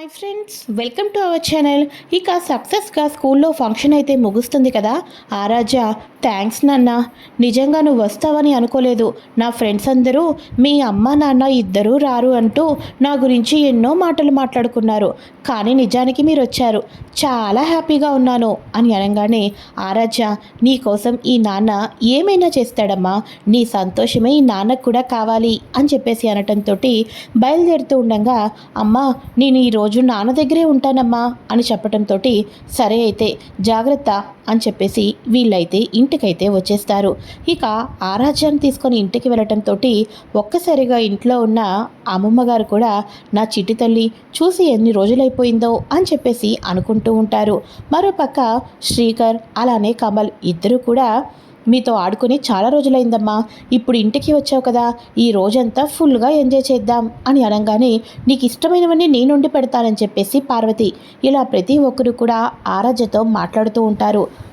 Hi friends welcome to our channel ఇక సక్సెస్గా స్కూల్లో ఫంక్షన్ అయితే ముగుస్తుంది కదా. ఆరాజా థ్యాంక్స్ నాన్న. నిజంగా నువ్వు వస్తావని అనుకోలేదు. నా ఫ్రెండ్స్ అందరూ మీ అమ్మ నాన్న ఇద్దరూ రారు అంటూ నా గురించి ఎన్నో మాటలు మాట్లాడుకున్నారు. కానీ నిజానికి మీరు వచ్చారు. చాలా హ్యాపీగా ఉన్నాను అని అనగానే ఆరాధ్య నీ కోసం ఈ నాన్న ఏమైనా చేస్తాడమ్మా? నీ సంతోషమే ఈ నాన్నకు కూడా కావాలి అని చెప్పేసి అనటంతో బయలుదేరుతూ ఉండగా అమ్మా నేను ఈరోజు నాన్న దగ్గరే ఉంటానమ్మా అని చెప్పటంతో సరే అయితే జాగ్రత్త అని చెప్పేసి వీళ్ళైతే ఇంటికైతే వచ్చేస్తారు. ఇక ఆరాధ్యాన్ని తీసుకొని ఇంటికి వెళ్ళటంతో ఒక్కసారిగా ఇంట్లో ఉన్న అమ్మమ్మ గారు కూడా నా చిట్టి తల్లి చూసి ఎన్ని రోజులైపోయిందో అని చెప్పేసి అనుకుంటూ ఉంటారు. మరోపక్క శ్రీకర్ అలానే కమల్ ఇద్దరు కూడా మీతో ఆడుకుని చాలా రోజులైందమ్మా. ఇప్పుడు ఇంటికి వచ్చావు కదా. ఈ రోజంతా ఫుల్గా ఎంజాయ్ చేద్దాం అని అనగానే నీకు ఇష్టమైనవన్నీ నేనుండి పెడతానని చెప్పేసి పార్వతి ఇలా ప్రతి ఒక్కరు కూడా ఆరాధ్యతో మాట్లాడుతూ ఉంటారు.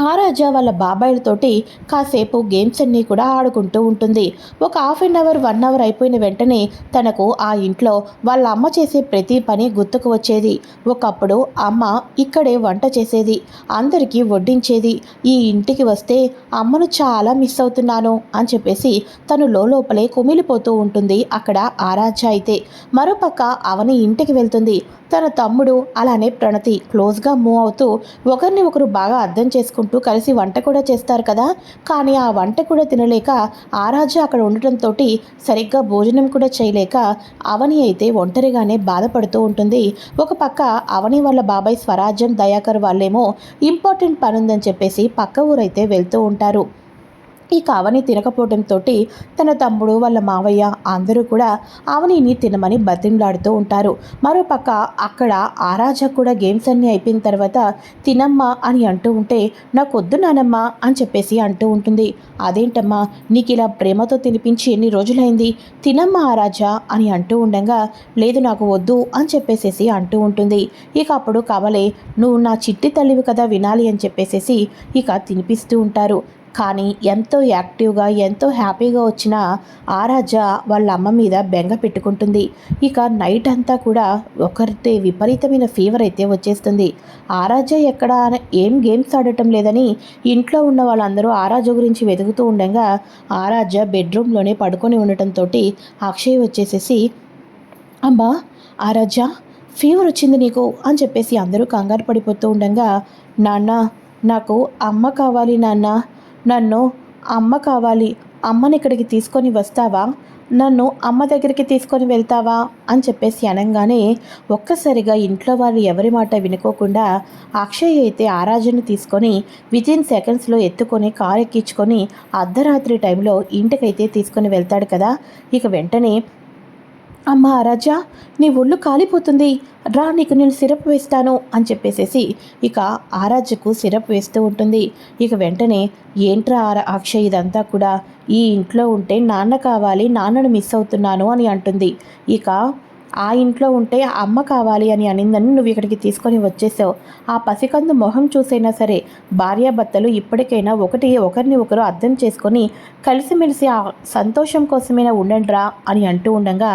ఆరాజ వాళ్ళ బాబాయిలతోటి కాసేపు గేమ్స్ అన్నీ కూడా ఆడుకుంటూ ఉంటుంది. ఒక half an hour one hour అయిపోయిన వెంటనే తనకు ఆ ఇంట్లో వాళ్ళ అమ్మ చేసే ప్రతి పని గుర్తుకు వచ్చేది. ఒకప్పుడు అమ్మ ఇక్కడే వంట చేసేది అందరికీ వడ్డించేది. ఈ ఇంటికి వస్తే అమ్మను చాలా మిస్ అవుతున్నాను అని చెప్పేసి తను లోపలే కుమిలిపోతూ ఉంటుంది అక్కడ ఆరాజ అయితే. మరోపక్క అవని ఇంటికి వెళ్తుంది. తన తమ్ముడు అలానే ప్రణతి క్లోజ్గా మూవ్ అవుతూ ఒకరిని ఒకరు బాగా అర్థం చేసుకుంటూ కలిసి వంట కూడా చేస్తారు కదా. కానీ ఆ వంట కూడా తినలేక ఆరాజు అక్కడ ఉండటంతో సరిగ్గా భోజనం కూడా చేయలేక అవని అయితే ఒంటరిగానే బాధపడుతూ ఉంటుంది. ఒక పక్క అవని వాళ్ళ బాబాయ్ స్వరాజ్యం దయాకర్ వాళ్ళేమో ఇంపార్టెంట్ పనుందని చెప్పేసి పక్క ఊరైతే వెళ్తూ ఉంటారు. ఈ కావని తినకపోవడంతో తన తమ్ముడు వాళ్ళ మావయ్య అందరూ కూడా ఆవనిని తినమని బతిమలాడుతూ ఉంటారు. మరోపక్క అక్కడ ఆరాజ కూడా గేమ్స్ అన్నీ అయిపోయిన తర్వాత తినమ్మా అని అంటూ ఉంటే నాకు వద్దు నానమ్మా అని చెప్పేసి అంటూ ఉంటుంది. అదేంటమ్మా? నీకు ఇలా ప్రేమతో తినిపించి ఎన్ని రోజులైంది? తినమ్మా ఆరాజా అని అంటూ ఉండగా లేదు నాకు వద్దు అని చెప్పేసేసి అంటూ ఉంటుంది. ఇక అప్పుడు కవలే నువ్వు నా చిట్టి తల్లివి కదా వినాలి అని చెప్పేసేసి ఇక తినిపిస్తూ ఉంటారు. కానీ ఎంతో యాక్టివ్గా ఎంతో హ్యాపీగా వచ్చిన ఆరాజ వాళ్ళ అమ్మ మీద బెంగ పెట్టుకుంటుంది. ఇక నైట్ అంతా కూడా ఒకరితే విపరీతమైన ఫీవర్ అయితే వచ్చేస్తుంది. ఆరాజ ఎక్కడ ఏం గేమ్స్ ఆడటం లేదని ఇంట్లో ఉన్న వాళ్ళందరూ ఆరాజ గురించి వెతుకుతూ ఉండగా ఆరాజ బెడ్రూమ్లోనే పడుకొని ఉండటంతో అక్షయ్ వచ్చేసేసి అమ్మా ఆరాజ ఫీవర్ వచ్చింది నీకు అని చెప్పేసి అందరూ కంగారు పడిపోతూ ఉండగా నాన్న నాకు అమ్మ కావాలి నాన్న నన్ను అమ్మ కావాలి అమ్మని ఇక్కడికి తీసుకొని వస్తావా? నన్ను అమ్మ దగ్గరికి తీసుకొని వెళ్తావా? అని చెప్పేసి అనగానే ఒక్కసారిగా ఇంట్లో వాళ్ళు ఎవరి మాట వినుకోకుండా అక్షయ్ అయితే ఆరాజను తీసుకొని వితిన్ సెకండ్స్లో ఎత్తుకొని కారు ఎక్కించుకొని అర్ధరాత్రి టైంలో ఇంటికైతే తీసుకొని వెళ్తాడు కదా. ఇక వెంటనే అమ్మ రాజా నీ ఒళ్ళు కాలిపోతుంది. రా నీకు నేను సిరప్ వేస్తాను అని చెప్పేసేసి ఇక ఆరాజ్యకు సిరప్ వేస్తూ ఉంటుంది. ఇక వెంటనే ఏంట్రా అక్షయ్ ఇదంతా కూడా? ఈ ఇంట్లో ఉంటే నాన్న కావాలి నాన్నను మిస్ అవుతున్నాను అని అంటుంది. ఇక ఆ ఇంట్లో ఉంటే అమ్మ కావాలి అని అనిందని నువ్వు ఇక్కడికి తీసుకొని వచ్చేసావు. ఆ పసికందు మొహం చూసైనా సరే భార్యాభర్తలు ఇప్పటికైనా ఒకటి ఒకరిని ఒకరు అర్థం చేసుకొని కలిసిమెలిసి ఆ సంతోషం కోసమైనా ఉండండిరా అని అంటూ ఉండగా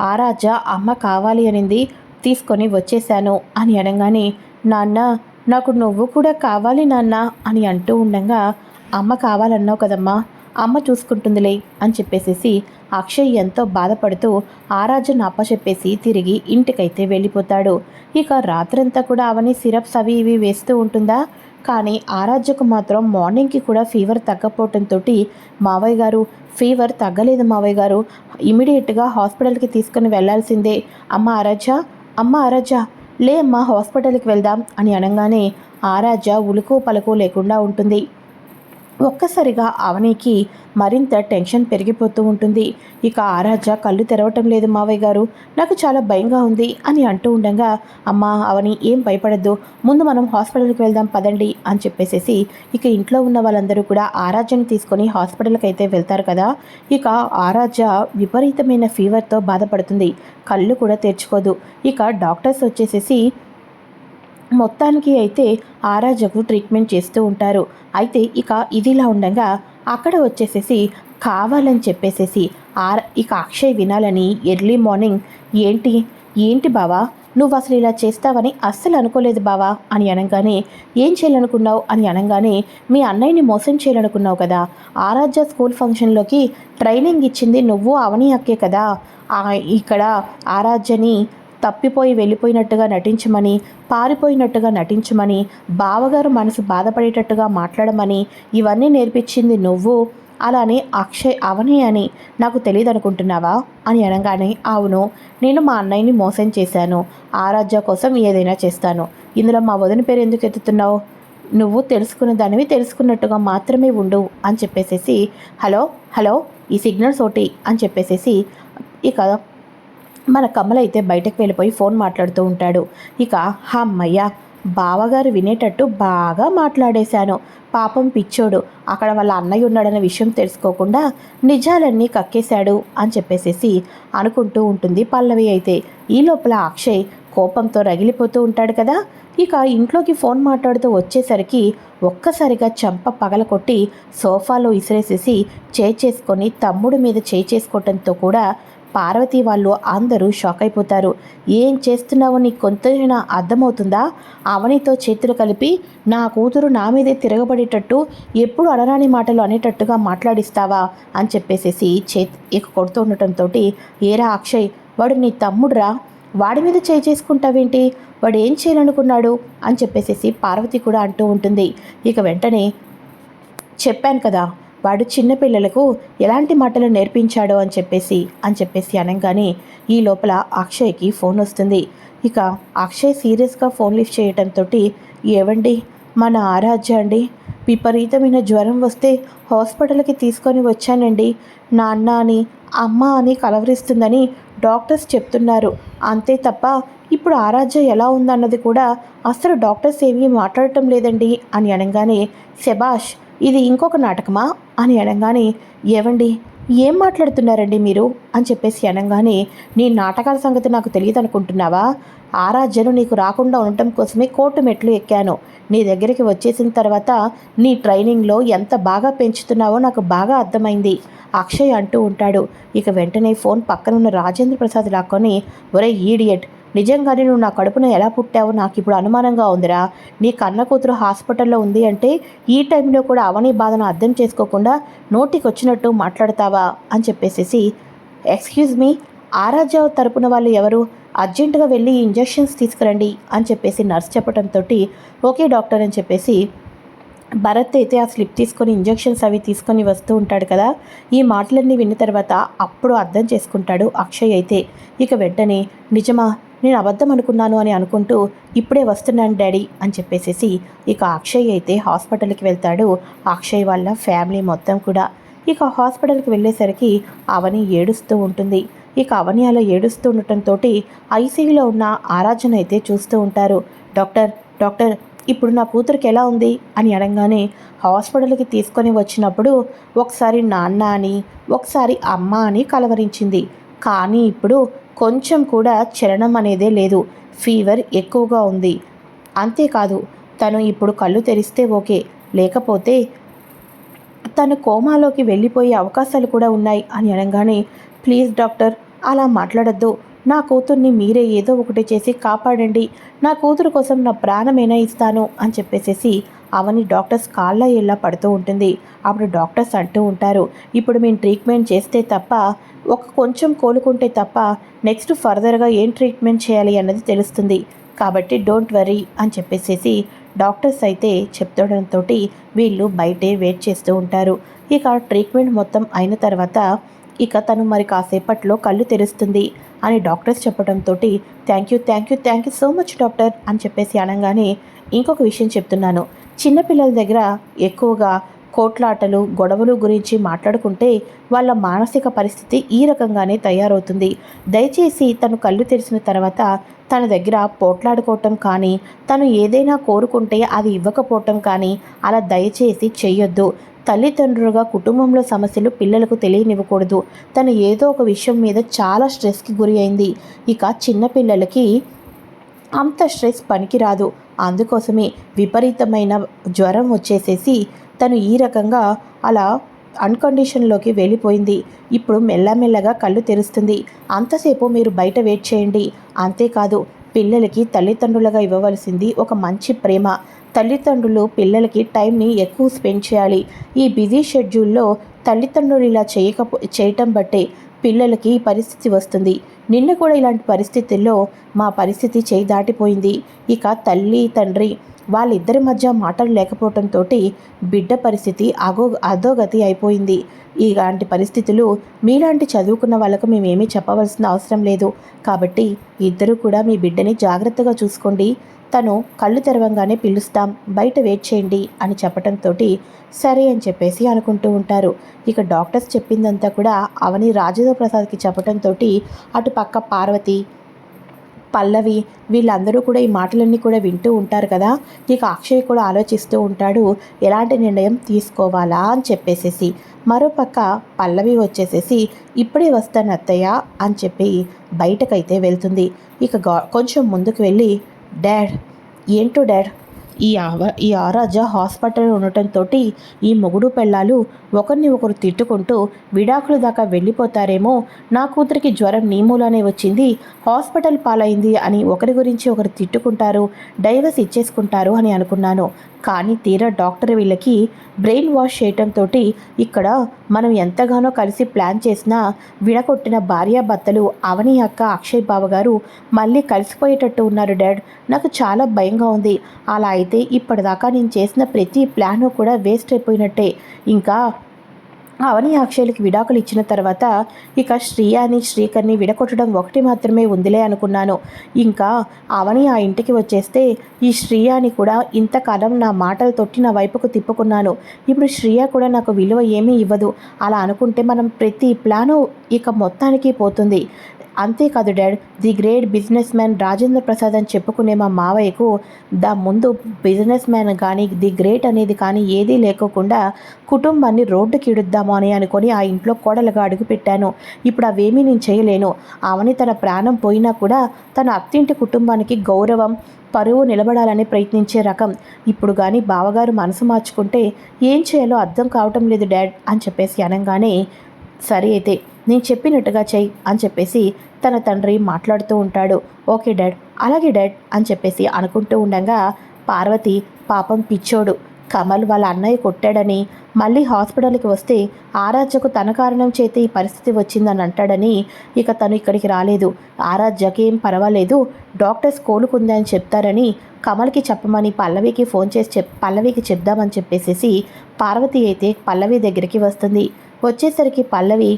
ఆరాజ అమ్మ కావాలి అనింది తీసుకొని వచ్చేసాను అని అనగానే నాన్న నాకు నువ్వు కూడా కావాలి నాన్న అని అంటూ ఉండగా అమ్మ కావాలన్నావు కదమ్మా అమ్మ చూసుకుంటుందిలే అని చెప్పేసేసి అక్షయ్ ఎంతో బాధపడుతూ ఆరాజన్ అప్పచెప్పేసి తిరిగి ఇంటికైతే వెళ్ళిపోతాడు. ఇక రాత్రంతా కూడా అవని సిరప్స్ అవి ఇవి వేస్తూ ఉంటుందా? కానీ ఆరాధ్యకు మాత్రం మార్నింగ్కి కూడా ఫీవర్ తగ్గపోవటంతో మావయ్య గారు ఫీవర్ తగ్గలేదు మావయ్య గారు ఇమీడియట్గా హాస్పిటల్కి తీసుకుని వెళ్ళాల్సిందే అమ్మ ఆరాధ్య అమ్మ ఆరాధ్య లే అమ్మ హాస్పిటల్కి వెళ్దాం అని అనగానే ఆరాధ్య ఉలుకు పలుకు లేకుండా ఉంటుంది. ఒక్కసారిగా అవనికి మరింత టెన్షన్ పెరిగిపోతూ ఉంటుంది. ఇక ఆరాజ కళ్ళు తెరవటం లేదు మావయ్య గారు. నాకు చాలా భయంగా ఉంది అని అంటూ ఉండగా అమ్మ అవని ఏం భయపడద్దు. ముందు మనం హాస్పిటల్కి వెళ్దాం పదండి అని చెప్పేసేసి ఇక ఇంట్లో ఉన్న వాళ్ళందరూ కూడా ఆరాజను తీసుకొని హాస్పిటల్కి అయితే వెళ్తారు కదా. ఇక ఆరాజ విపరీతమైన ఫీవర్తో బాధపడుతుంది. కళ్ళు కూడా తెరుచుకోదు. ఇక డాక్టర్స్ వచ్చేసేసి మొత్తానికి అయితే ఆరాజకు ట్రీట్మెంట్ చేస్తూ ఉంటారు. అయితే ఇక ఇదిలా ఉండగా అక్కడ వచ్చేసేసి కావాలని చెప్పేసేసి ఆర్ ఇక అక్షయ్ వినాలని ఎర్లీ మార్నింగ్ ఏంటి? ఏంటి బావా? నువ్వు అసలు ఇలా చేస్తావని అస్సలు అనుకోలేదు బావా? అని అనగానే ఏం చేయాలనుకున్నావు? అని అనగానే మీ అన్నయ్యని మోసం చేయాలనుకున్నావు కదా. ఆరాధ్య స్కూల్ ఫంక్షన్లోకి ట్రైనింగ్ ఇచ్చింది నువ్వు అవని అక్కే కదా. ఇక్కడ ఆరాధ్యని తప్పిపోయి వెళ్ళిపోయినట్టుగా నటించమని పారిపోయినట్టుగా నటించమని బావగారు మనసు బాధపడేటట్టుగా మాట్లాడమని ఇవన్నీ నేర్పించింది నువ్వు? అలానే అక్షయ్ అవని అని నాకు తెలియదు అనుకుంటున్నావా అని అనగానే అవును నేను మా అన్నయ్యని మోసం చేశాను. ఆరాధ్య కోసం ఏదైనా చేస్తాను. ఇందులో మా వదిన పేరు ఎందుకు ఎత్తుతున్నావు? నువ్వు తెలుసుకున్న దానివి తెలుసుకున్నట్టుగా మాత్రమే ఉండు అని చెప్పేసేసి హలో హలో ఈ సిగ్నల్స్ ఒకటి అని చెప్పేసేసి ఇక మన కమల అయితే బయటకు వెళ్ళిపోయి ఫోన్ మాట్లాడుతూ ఉంటాడు. ఇక అమ్మయ్య బావగారు వినేటట్టు బాగా మాట్లాడేశాను. పాపం పిచ్చోడు అక్కడ వాళ్ళ అన్నయ్య ఉన్నాడన్న విషయం తెలుసుకోకుండా నిజాలన్నీ కక్కేశాడు అని చెప్పేసేసి అనుకుంటూ ఉంటుంది పల్లవి అయితే. ఈ లోపల అక్షయ్ కోపంతో రగిలిపోతూ ఉంటాడు కదా. ఇక ఇంట్లోకి ఫోన్ మాట్లాడుతూ వచ్చేసరికి ఒక్కసారిగా చంప పగలకొట్టి సోఫాలో ఇసిరేసేసి చేయి చేసుకొని తమ్ముడి మీద చేసుకోవటంతో కూడా పార్వతి వాళ్ళు అందరూ షాక్ అయిపోతారు. ఏం చేస్తున్నావు? నీ కొంతైనా అర్థమవుతుందా అవనితో చేతులు కలిపి నా కూతురు నా మీదే తిరగబడేటట్టు ఎప్పుడు అనరాని మాటలు అనేటట్టుగా మాట్లాడిస్తావా అని చెప్పేసేసి చేత్ ఇక కొడుతూ ఉండటంతో ఏరా అక్షయ్ వాడు నీ తమ్ముడురా? వాడి మీద చేయి చేసుకుంటావేంటి? వాడు ఏం చేయాలనుకున్నాడు అని చెప్పేసేసి పార్వతి కూడా అంటూ ఉంటుంది. ఇక వెంటనే చెప్పాను కదా వాడు చిన్నపిల్లలకు ఎలాంటి మాటలు నేర్పించాడో అని చెప్పేసి అని చెప్పేసి అనగానే ఈ లోపల అక్షయ్కి ఫోన్ వస్తుంది. ఇక అక్షయ్ సీరియస్గా ఫోన్ లిఫ్ట్ చేయటంతో ఏవండి? మన ఆరాధ్య అండి. విపరీతమైన జ్వరం వస్తే హాస్పిటల్కి తీసుకొని వచ్చానండి. నాన్న అని అమ్మ అని కలవరిస్తుందని డాక్టర్స్ చెప్తున్నారు. అంతే తప్ప ఇప్పుడు ఆరాధ్య ఎలా ఉందన్నది కూడా అసలు డాక్టర్స్ ఏమీ మాట్లాడటం లేదండి అని అనగానే శబాష్ ఇది ఇంకొక నాటకమా? అని అనగానే ఏవండి? ఏం మాట్లాడుతున్నారండి మీరు? అని చెప్పేసి అనగానే నీ నాటకాల సంగతి నాకు తెలియదు అనుకుంటున్నావా ఆరాధ్యను నీకు రాకుండా ఉండటం కోసమే కోర్టు మెట్లు ఎక్కాను. నీ దగ్గరికి వచ్చేసిన తర్వాత నీ ట్రైనింగ్లో ఎంత బాగా పెంచుతున్నావో నాకు బాగా అర్థమైంది. అక్షయ్ అంటూ ఉంటాడు. ఇక వెంటనే ఫోన్ పక్కనున్న రాజేంద్ర ప్రసాద్ లాక్కొని ఒరే ఈడియట్ నిజంగానే నువ్వు నా కడుపున ఎలా పుట్టావో నాకు ఇప్పుడు అనుమానంగా ఉందిరా. నీ కన్న కూతురు హాస్పిటల్లో ఉంది అంటే ఈ టైంలో కూడా అవని బాధను అర్థం చేసుకోకుండా నోటికి వచ్చినట్టు మాట్లాడతావా అని చెప్పేసేసి ఎక్స్క్యూజ్ మీ ఆరాధ్య తరపున వాళ్ళు ఎవరు? అర్జెంటుగా వెళ్ళి ఇంజెక్షన్స్ తీసుకురండి అని చెప్పేసి నర్స్ చెప్పడంతో ఓకే డాక్టర్ అని చెప్పేసి భరత్ అయితే ఆ స్లిప్ తీసుకొని ఇంజెక్షన్స్ అవి తీసుకొని వస్తూ ఉంటాడు కదా. ఈ మాటలన్నీ విన్న తర్వాత అప్పుడు అర్థం చేసుకుంటాడు అక్షయ్ అయితే. ఇక వెంటనే నిజమా నేను అబద్ధం అనుకున్నాను అని అనుకుంటూ ఇప్పుడే వస్తున్నాను డాడీ అని చెప్పేసేసి ఇక అక్షయ్ అయితే హాస్పిటల్కి వెళ్తాడు. అక్షయ్ వాళ్ళ ఫ్యామిలీ మొత్తం కూడా. ఇక హాస్పిటల్కి వెళ్ళేసరికి అవని ఏడుస్తూ ఉంటుంది. ఇక అవని అలా ఏడుస్తూ ఉండటంతో ఐసీయూలో ఉన్న ఆరాధన అయితే చూస్తూ ఉంటారు. డాక్టర్ డాక్టర్ ఇప్పుడు నా కూతురికి ఎలా ఉంది? అని అనగానే హాస్పిటల్కి తీసుకొని వచ్చినప్పుడు ఒకసారి నాన్న అని ఒకసారి అమ్మ అని కలవరించింది. కానీ ఇప్పుడు కొంచెం కూడా చలనం అనేదే లేదు. ఫీవర్ ఎక్కువగా ఉంది. అంతేకాదు తను ఇప్పుడు కళ్ళు తెరిస్తే ఓకే. లేకపోతే తను కోమాలోకి వెళ్ళిపోయే అవకాశాలు కూడా ఉన్నాయి అని అనగానే ప్లీజ్ డాక్టర్ అలా మాట్లాడద్దు. నా కూతుర్ని మీరే ఏదో ఒకటి చేసి కాపాడండి. నా కూతురు కోసం నా ప్రాణమైనా ఇస్తాను? అని చెప్పేసేసి అవని డాక్టర్స్ కాళ్ళ ఇలా పడుతూ ఉంటుంది. అప్పుడు డాక్టర్స్ అంటూ ఉంటారు. ఇప్పుడు మేము ట్రీట్మెంట్ చేస్తే తప్ప ఒక కొంచెం కోలుకుంటే తప్ప నెక్స్ట్ ఫర్దర్గా ఏం ట్రీట్మెంట్ చేయాలి అన్నది తెలుస్తుంది. కాబట్టి డోంట్ వరీ అని చెప్పేసేసి డాక్టర్స్ అయితే చెప్తుండడంతో వీళ్ళు బయటే వెయిట్ చేస్తూ ఉంటారు. ఇక ట్రీట్మెంట్ మొత్తం అయిన తర్వాత ఇక తను మరి కాసేపట్లో కళ్ళు తెరుస్తుంది అని డాక్టర్స్ చెప్పడంతో thank you thank you thank you so much doctor అని చెప్పేసి అనగానే ఇంకొక విషయం చెప్తున్నాను. చిన్నపిల్లల దగ్గర ఎక్కువగా కోట్లాటలు గొడవలు గురించి మాట్లాడుకుంటే వాళ్ళ మానసిక పరిస్థితి ఈ రకంగానే తయారవుతుంది. దయచేసి తను కళ్ళు తెరిచిన తర్వాత తన దగ్గర పోట్లాడుకోవటం కానీ తను ఏదైనా కోరుకుంటే అది ఇవ్వకపోవటం కానీ అలా దయచేసి చెయ్యొద్దు. తల్లిదండ్రులుగా కుటుంబంలో సమస్యలు పిల్లలకు తెలియనివ్వకూడదు. తను ఏదో ఒక విషయం మీద చాలా స్ట్రెస్కి గురి అయింది. ఇక చిన్నపిల్లలకి అంత స్ట్రెస్ పనికిరాదు. అందుకోసమే విపరీతమైన జ్వరం వచ్చేసేసి తను ఈ రకంగా అలా అన్కండిషన్లోకి వెళ్ళిపోయింది. ఇప్పుడు మెల్లమెల్లగా కళ్ళు తెరుస్తుంది. అంతసేపు మీరు బయట వెయిట్ చేయండి. అంతేకాదు పిల్లలకి తల్లిదండ్రులుగా ఇవ్వవలసింది ఒక మంచి ప్రేమ. తల్లిదండ్రులు పిల్లలకి టైంని ఎక్కువ స్పెండ్ చేయాలి. ఈ బిజీ షెడ్యూల్లో తల్లిదండ్రులు ఇలా చేయకపో చేయటం బట్టే పిల్లలకి పరిస్థితి వస్తుంది. నిన్న కూడా ఇలాంటి పరిస్థితుల్లో మా పరిస్థితి చేయి దాటిపోయింది. ఇక తల్లి తండ్రి వాళ్ళిద్దరి మధ్య మాటలు లేకపోవడంతో బిడ్డ పరిస్థితి అగో అధోగతి అయిపోయింది. ఇలాంటి పరిస్థితులు మీలాంటి చదువుకున్న వాళ్ళకు మేమేమీ చెప్పవలసిన అవసరం లేదు. కాబట్టి ఇద్దరు కూడా మీ బిడ్డని జాగ్రత్తగా చూసుకోండి. తను కళ్ళు తెరవంగానే పిలుస్తాం బయట వెయిట్ చేయండి అని చెప్పడంతో సరే అని చెప్పేసి అనుకుంటూ ఉంటారు. ఇక డాక్టర్స్ చెప్పిందంతా కూడా అవని రాజేంద్ర ప్రసాద్కి చెప్పడంతో అటు పక్క పార్వతి పల్లవి వీళ్ళందరూ కూడా ఈ మాటలన్నీ కూడా వింటూ ఉంటారు కదా. ఇక అక్షయ్ కూడా ఆలోచిస్తూ ఉంటాడు ఎలాంటి నిర్ణయం తీసుకోవాలా అని చెప్పేసేసి. మరోపక్క పల్లవి వచ్చేసేసి ఇప్పుడే వస్తాను అత్తయ్య అని చెప్పి బయటకైతే వెళ్తుంది. ఇక గా కొంచెం ముందుకు వెళ్ళి డాడ్ ఏంటో డాడ్? ఈ ఆవ ఈ ఆరాజ హాస్పిటల్ ఉండటంతో ఈ మొగుడు పెళ్ళాలు ఒకరిని ఒకరు తిట్టుకుంటూ విడాకుల దాకా వెళ్ళిపోతారేమో. నా కూతురికి జ్వరం నీమూలానే వచ్చింది. హాస్పిటల్ పాలైంది అని ఒకరి గురించి ఒకరు తిట్టుకుంటారు డైవర్స్ ఇచ్చేసుకుంటారు అని అనుకున్నాను. కానీ తీరా డాక్టర్ వీళ్ళకి బ్రెయిన్ వాష్ చేయటంతో ఇక్కడ మనం ఎంతగానో కలిసి ప్లాన్ చేసినా విడగొట్టిన భార్యాభర్తలు అవని అక్క అక్షయ్ బావ గారు మళ్ళీ కలిసిపోయేటట్టు ఉన్నారు డాడ్. నాకు చాలా భయంగా ఉంది. అలా అయితే ఇప్పటిదాకా నేను చేసిన ప్రతి ప్లాను కూడా వేస్ట్ అయిపోయినట్టే. ఇంకా అవని అక్షయ్లకి విడాకులు ఇచ్చిన తర్వాత ఇక శ్రీయాని శ్రీకర్ని విడగొట్టడం ఒకటి మాత్రమే ఉందిలే అనుకున్నాను. ఇంకా అవని ఆ ఇంటికి వచ్చేస్తే ఈ శ్రీయాని కూడా ఇంతకాలం నా మాటలు తొట్టి నా వైపుకు తిప్పుకున్నాను. ఇప్పుడు శ్రీయ కూడా నాకు విలువ ఏమీ ఇవ్వదు. అలా అనుకుంటే మనం ప్రతి ప్లాను ఇక మొత్తానికి పోతుంది. అంతేకాదు dad the great businessman Rajendra Prasad అని చెప్పుకునే మా మావయ్యకు దా ముందు బిజినెస్ మ్యాన్ కానీ ది గ్రేట్ అనేది కానీ ఏదీ లేకోకుండా కుటుంబాన్ని రోడ్డుకి ఇడుద్దాము అని అనుకొని ఆ ఇంట్లో కోడలుగా అడుగుపెట్టాను ఇప్పుడు అవేమీ నేను చేయలేను. ఆమెని తన ప్రాణం పోయినా కూడా తన అత్తింటి కుటుంబానికి గౌరవం పరువు నిలబడాలని ప్రయత్నించే రకం. ఇప్పుడు కానీ బావగారు మనసు మార్చుకుంటే ఏం చేయాలో అర్థం కావటం లేదు డాడ్ అని చెప్పేసి అనగానే సరే అయితే నేను చెప్పినట్టుగా చెయ్యి అని చెప్పేసి తన తండ్రి మాట్లాడుతూ ఉంటాడు. ఓకే డాడ్ అలాగే డాడ్ అని చెప్పేసి అనుకుంటూ ఉండగా పార్వతి పాపం పిచ్చోడు. కమల్ వాళ్ళ అన్నయ్య కొట్టాడని మళ్ళీ హాస్పిటల్కి వస్తే ఆరాధ్యకు తన కారణం చేతి ఈ పరిస్థితి వచ్చిందని అంటాడని ఇక తను ఇక్కడికి రాలేదు. ఆరాధ్యకి ఏం పర్వాలేదు డాక్టర్స్ కోలుకుందని చెప్తారని కమల్కి చెప్పమని పల్లవికి ఫోన్ చేసి చెప్ పల్లవికి చెప్దామని చెప్పేసేసి పార్వతి అయితే పల్లవి దగ్గరికి వస్తుంది. వచ్చేసరికి పల్లవి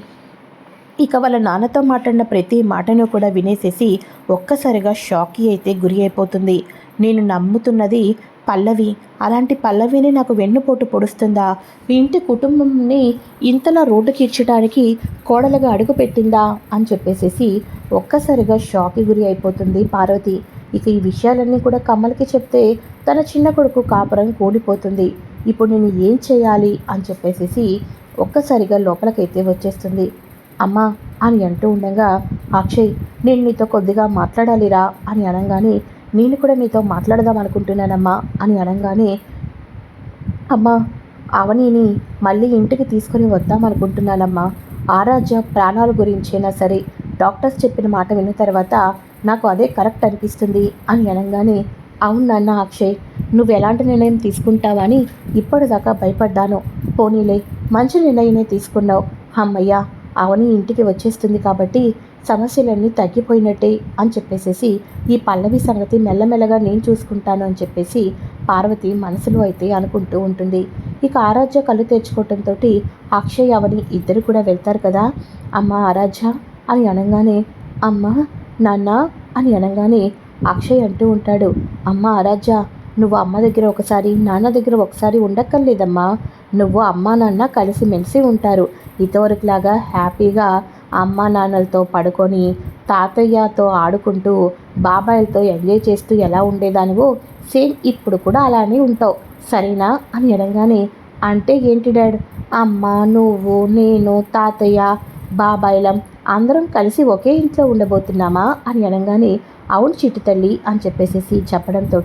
ఇక వాళ్ళ నాన్నతో మాట్లాడిన ప్రతి మాటను కూడా వినేసేసి ఒక్కసారిగా షాక్కి అయితే గురి అయిపోతుంది. నేను నమ్ముతున్నది పల్లవి. అలాంటి పల్లవిని నాకు వెన్నుపోటు పొడుస్తుందా? మీ ఇంటి కుటుంబంని ఇంతలా రోడ్డుకి ఇచ్చడానికి కోడలుగా అడుగుపెట్టిందా? అని చెప్పేసేసి ఒక్కసారిగా షాక్కి గురి అయిపోతుంది పార్వతి. ఇక ఈ విషయాలన్నీ కూడా కమల్కి చెప్తే తన చిన్న కొడుకు కాపురం కూలిపోతుంది. ఇప్పుడు నేను ఏం చేయాలి? అని చెప్పేసేసి ఒక్కసారిగా లోపలికైతే వచ్చేస్తుంది. అమ్మా అని అంటూ ఉండగా అక్షయ్ నేను నీతో కొద్దిగా మాట్లాడాలిరా అని అనగానే నేను కూడా నీతో మాట్లాడదాం అనుకుంటున్నానమ్మా అని అనగానే అమ్మా అవనీని మళ్ళీ ఇంటికి తీసుకుని వద్దాం అనుకుంటున్నానమ్మా. ఆరాధ్య ప్రాణాల గురించైనా సరే డాక్టర్స్ చెప్పిన మాట విన్న తర్వాత నాకు అదే కరెక్ట్ అనిపిస్తుంది అని అనగానే అవును నాన్న అక్షయ్ నువ్వు ఎలాంటి నిర్ణయం తీసుకుంటావని ఇప్పటిదాకా భయపడ్డాను. పోనీలే మంచి నిర్ణయమే తీసుకున్నావు. అమ్మయ్యా అవని ఇంటికి వచ్చేస్తుంది కాబట్టి సమస్యలన్నీ తగ్గిపోయినట్టే అని చెప్పేసేసి ఈ పల్లవి సంగతి మెల్లమెల్లగా నేను చూసుకుంటాను అని చెప్పేసి పార్వతి మనసులో అయితే అనుకుంటూ ఉంటుంది. ఇక ఆరాధ్య కళ్ళు తెచ్చుకోవటంతో అక్షయ్ అవని ఇద్దరు కూడా వెళ్తారు కదా. అమ్మ ఆరాధ్య అని అనగానే అమ్మ నాన్న? అని అనగానే అక్షయ్ అంటూ ఉంటాడు. అమ్మ ఆరాధ్య నువ్వు అమ్మ దగ్గర ఒకసారి నాన్న దగ్గర ఒకసారి ఉండక్కర్లేదమ్మా. నువ్వు అమ్మ నాన్న కలిసి మెలిసి ఉంటారు. ఇదివరకులాగా హ్యాపీగా అమ్మ నాన్నలతో పడుకొని తాతయ్యతో ఆడుకుంటూ బాబాయిలతో ఎంజాయ్ చేస్తూ ఎలా ఉండేదానివో సేమ్ ఇప్పుడు కూడా అలానే ఉంటావు. సరేనా? అని అనగానే అంటే ఏంటి డాడ్? అమ్మ నువ్వు నేను తాతయ్య బాబాయిలం అందరం కలిసి ఒకే ఇంట్లో ఉండబోతున్నామా? అని అనగానే అవును చిట్టు తల్లి అని చెప్పేసేసి చెప్పడంతో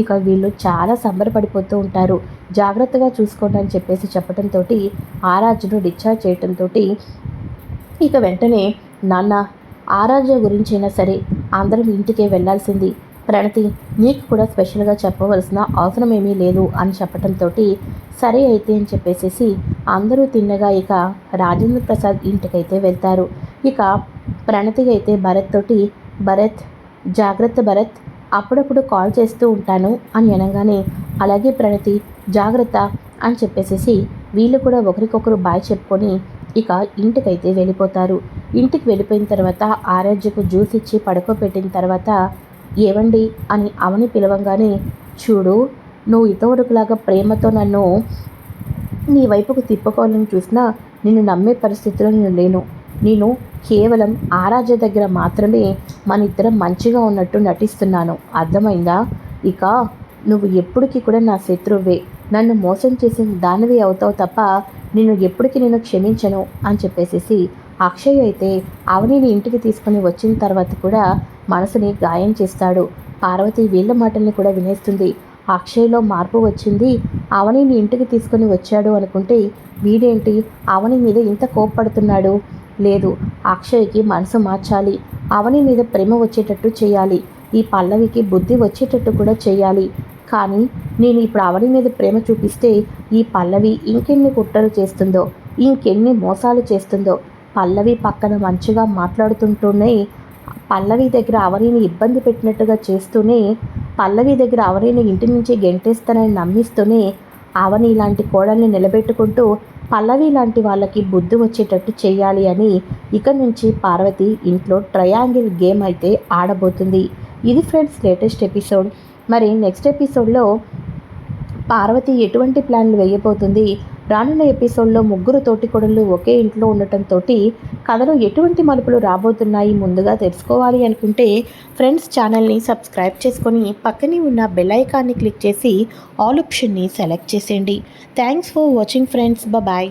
ఇక వీళ్ళు చాలా సంబరపడిపోతూ ఉంటారు. జాగ్రత్తగా చూసుకోండి అని చెప్పేసి చెప్పడంతో ఆరాజును డిశ్చార్జ్ చేయడంతో ఇక వెంటనే నాన్న ఆరాధ్య గురించైనా సరే అందరం ఇంటికే వెళ్ళాల్సింది. ప్రణతి నీకు కూడా స్పెషల్గా చెప్పవలసిన అవసరం ఏమీ లేదు అని చెప్పడంతో సరే అయితే అని చెప్పేసేసి అందరూ తిన్నగా ఇక రాజేంద్ర ప్రసాద్ ఇంటికైతే వెళ్తారు. ఇక ప్రణతి అయితే భరత్ తోటి భరత్ జాగ్రత్త భరత్ అప్పుడప్పుడు కాల్ చేస్తూ ఉంటాను అని అనగానే అలాగే ప్రణతి జాగ్రత్త అని చెప్పేసేసి వీళ్ళు కూడా ఒకరికొకరు బాయ్ చెప్పుకొని ఇక ఇంటికైతే వెళ్ళిపోతారు. ఇంటికి వెళ్ళిపోయిన తర్వాత ఆరాధ్యకు జ్యూస్ ఇచ్చి పడుకోబెట్టిన తర్వాత ఏవండి అని అవని పిలవంగానే చూడు నువ్వు ఇతవరకులాగా ప్రేమతో నన్ను నీ వైపుకు తిప్పుకోవాలని చూసినా నిన్ను నమ్మే పరిస్థితిలో నేను లేను. నేను కేవలం ఆరాధ్య దగ్గర మాత్రమే మన ఇద్దరం మంచిగా ఉన్నట్టు నటిస్తున్నాను. అర్థమైందా? ఇక నువ్వు ఎప్పటికీ కూడా నా శత్రువే. నన్ను మోసం చేసిన దానివి అవుతావు తప్ప నేను ఎప్పటికీ నేను క్షమించను అని చెప్పేసేసి అక్షయ్ అయితే అవనిని ఇంటికి తీసుకొని వచ్చిన తర్వాత కూడా మనసుని గాయం చేస్తాడు. పార్వతి వీళ్ళ మాటల్ని కూడా వినేస్తుంది. అక్షయ్లో మార్పు వచ్చింది. అవనిని ఇంటికి తీసుకొని వచ్చాడు అనుకుంటే వీడేంటి? అవని మీద ఇంత కోప్పడుతున్నాడు? లేదు అక్షయ్కి మనసు మార్చాలి. అవని మీద ప్రేమ వచ్చేటట్టు చేయాలి. ఈ పల్లవికి బుద్ధి వచ్చేటట్టు కూడా చేయాలి. కానీ నేను ఇప్పుడు అవని మీద ప్రేమ చూపిస్తే ఈ పల్లవి ఇంకెన్ని కుట్రలు చేస్తుందో ఇంకెన్ని మోసాలు చేస్తుందో. పల్లవి పక్కన మంచిగా మాట్లాడుతుంటూనే పల్లవి దగ్గర అవనిని ఇబ్బంది పెట్టినట్టుగా చేస్తూనే పల్లవి దగ్గర అవనిని ఇంటి నుంచి గెంటేస్తానని నమ్మిస్తూనే ఆవని లాంటి కోడల్ని నిలబెట్టుకుంటూ పల్లవి లాంటి వాళ్ళకి బుద్ధి వచ్చేటట్టు చేయాలి అని ఇక నుంచి పార్వతి ఇంట్లో ట్రయాంగిల్ గేమ్ అయితే ఆడబోతుంది. ఇది ఫ్రెండ్స్ లేటెస్ట్ ఎపిసోడ్ మరి నెక్స్ట్ ఎపిసోడ్లో పార్వతి ఎటువంటి ప్లాన్లు వేయబోతుంది? రానున్న ఎపిసోడ్లో ముగ్గురు తోటికొడళ్ళు ఒకే ఇంట్లో ఉండటంతో కథలో ఎటువంటి మలుపులు రాబోతున్నాయి ముందుగా తెలుసుకోవాలి అనుకుంటే ఫ్రెండ్స్ ఛానల్ని సబ్స్క్రైబ్ చేసుకొని పక్కనే ఉన్న బెల్ ఐకాన్ని క్లిక్ చేసి ఆల్ ఆప్షన్ని సెలెక్ట్ చేసేయండి. Thanks for watching friends. Bye